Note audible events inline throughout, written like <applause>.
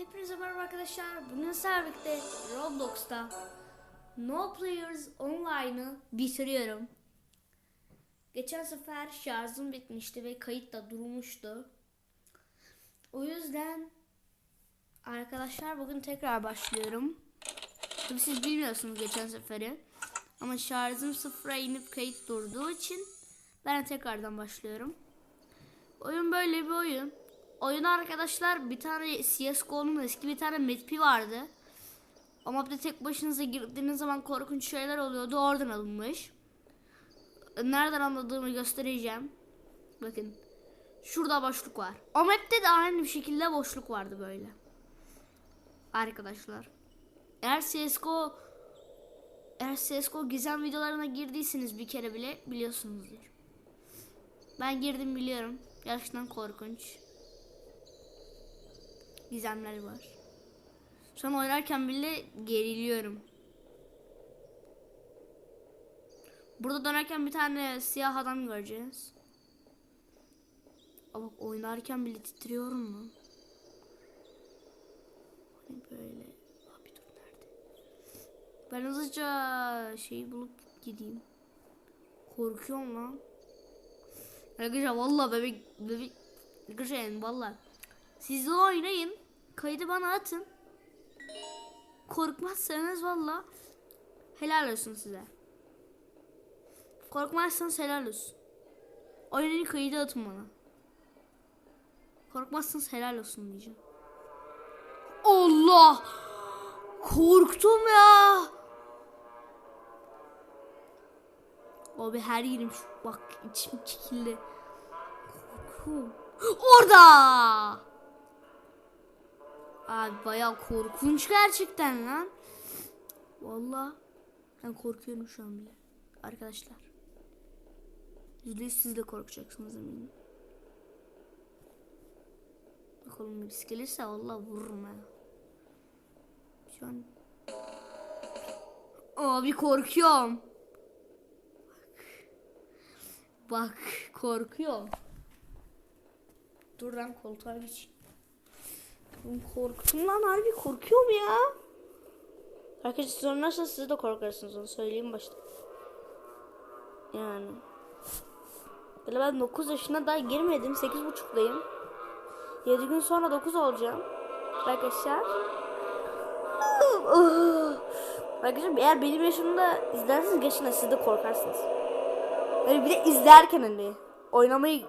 Hepinize merhaba arkadaşlar. Bugün birlikte Roblox'ta No Players Online'ı bitiriyorum. Geçen sefer şarjım bitmişti ve kayıt da durmuştu. O yüzden arkadaşlar bugün tekrar başlıyorum. Tabii siz bilmiyorsunuz geçen seferi. Ama şarjım sıfıra inip kayıt durduğu için ben tekrardan başlıyorum. Oyun böyle bir oyun. Oyun arkadaşlar bir tane CSGO'nun eski bir tane map'i vardı. O map'te tek başınıza girdiğiniz zaman korkunç şeyler oluyordu. Oradan alınmış. Nereden anladığımı göstereceğim. Bakın. Şurada boşluk var. O map'te de aynı bir şekilde boşluk vardı böyle. Arkadaşlar. Eğer CSGO eğer CSGO gizem videolarına girdiyseniz bir kere bile biliyorsunuzdur. Ben girdim biliyorum. Gerçekten korkunç. Gizemler var. Şu an oynarken bile geriliyorum. Burada dönerken bir tane siyah adam göreceğiz. Ama oynarken bile titriyorum lan. Hani böyle. Abi dur nerede? Ben hızlıca şeyi bulup gideyim. Korkuyorum lan. Arkadaşlar valla bebek bebek arkadaşlar yani valla siz de oynayın. Kaydı bana atın. Korkmazsanız valla helal olsun size. Korkmazsanız helal olsun. Oynayın kaydı atın bana. Korkmazsanız helal olsun diyeceğim. Allah! Korktum ya! Abi her yerim şu bak içim çekildi. Korkuyorum. Orada. Abi bayağı korkunç gerçekten lan. Vallahi ben korkuyorum şu an bile. Arkadaşlar. Yüzde yüz siz de korkacaksınız eminim. Bakalım birisi gelirse vallahi vururum ha. Şu an Abi korkuyorum. Bak korkuyorum. Dur lan koltuğa geç. Korktum lan harbi korkuyorum ya. Arkadaşlar sonrasında siz de korkarsınız onu söyleyeyim başta. Yani. Böyle ben 9 yaşına daha girmedim. 8.5'dayım. 7 gün sonra 9 olacağım. Arkadaşlar. <laughs> Arkadaşlar eğer benim yaşımda izlerseniz geçin siz de korkarsınız. Yani bir de izlerken hani oynamayı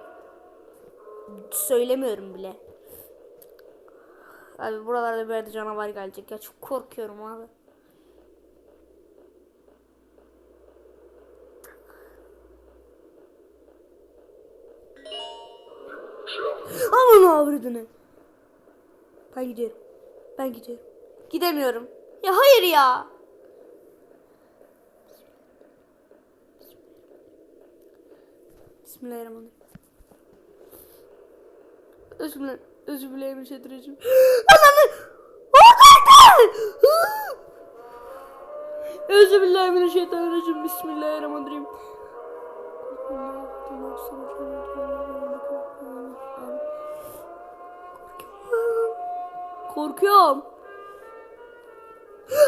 söylemiyorum bile. Abi buralarda bir yerde canavar gelecek ya çok korkuyorum abi. Aman avradını. Ben gidiyorum. Ben gidiyorum. Gidemiyorum. Ya hayır ya. Bismillahirrahmanirrahim. Özür dilerim. Özür dilerim diyeceğim. Ananı! Özür dilerim diyeceğim. Bismillahirrahmanirrahim. Korkuyorum.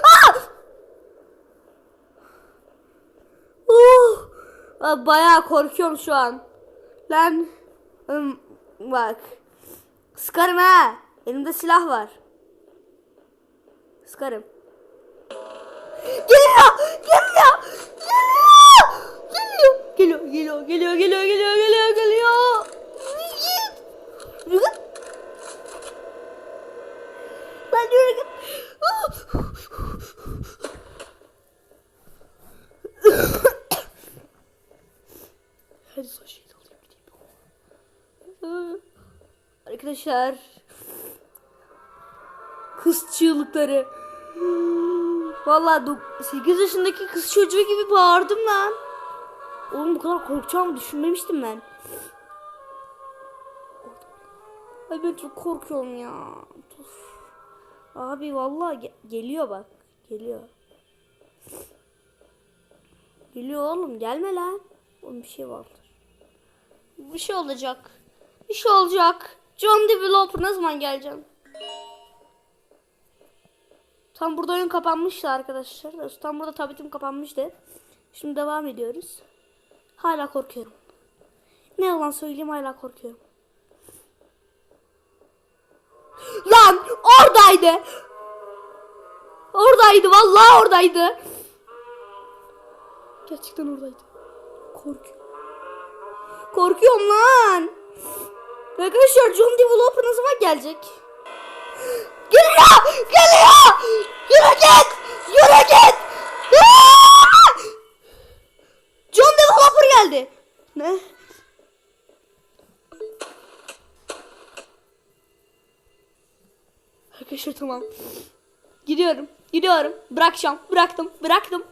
Ah! Uh! Aa, Bayağı korkuyorum şu an. Lan bak. Sıkarım ha. Elimde silah var. Sıkarım. Geliyor! Geliyor! Geliyor! Geliyor, geliyor, geliyor, geliyor, geliyor, geliyor, geliyor. Git. Ben yürü git. Hadi son şeyi de alayım gideyim. Arkadaşlar. Kız çığlıkları. Vallahi 8 yaşındaki kız çocuğu gibi bağırdım lan. Oğlum bu kadar korkacağımı düşünmemiştim ben. Ay ben çok korkuyorum ya. Dur. Abi vallahi ge- geliyor bak. Geliyor. Geliyor oğlum gelme lan. Oğlum bir şey vardır. Bir şey olacak. Bir şey olacak. John Developer ne zaman geleceksin? Tam burada oyun kapanmıştı arkadaşlar. Tam burada tabletim kapanmıştı. Şimdi devam ediyoruz. Hala korkuyorum. Ne yalan söyleyeyim hala korkuyorum. Lan oradaydı. Oradaydı vallahi oradaydı. Gerçekten oradaydı. Korkuyorum. Korkuyorum lan. Arkadaşlar John Developer ne zaman gelecek? Geliyor! Geliyor! Yürü git! Yürü git! Aa! John Developer geldi. Ne? Arkadaşlar tamam. Gidiyorum. Gidiyorum. Bırakacağım. Bıraktım. Bıraktım.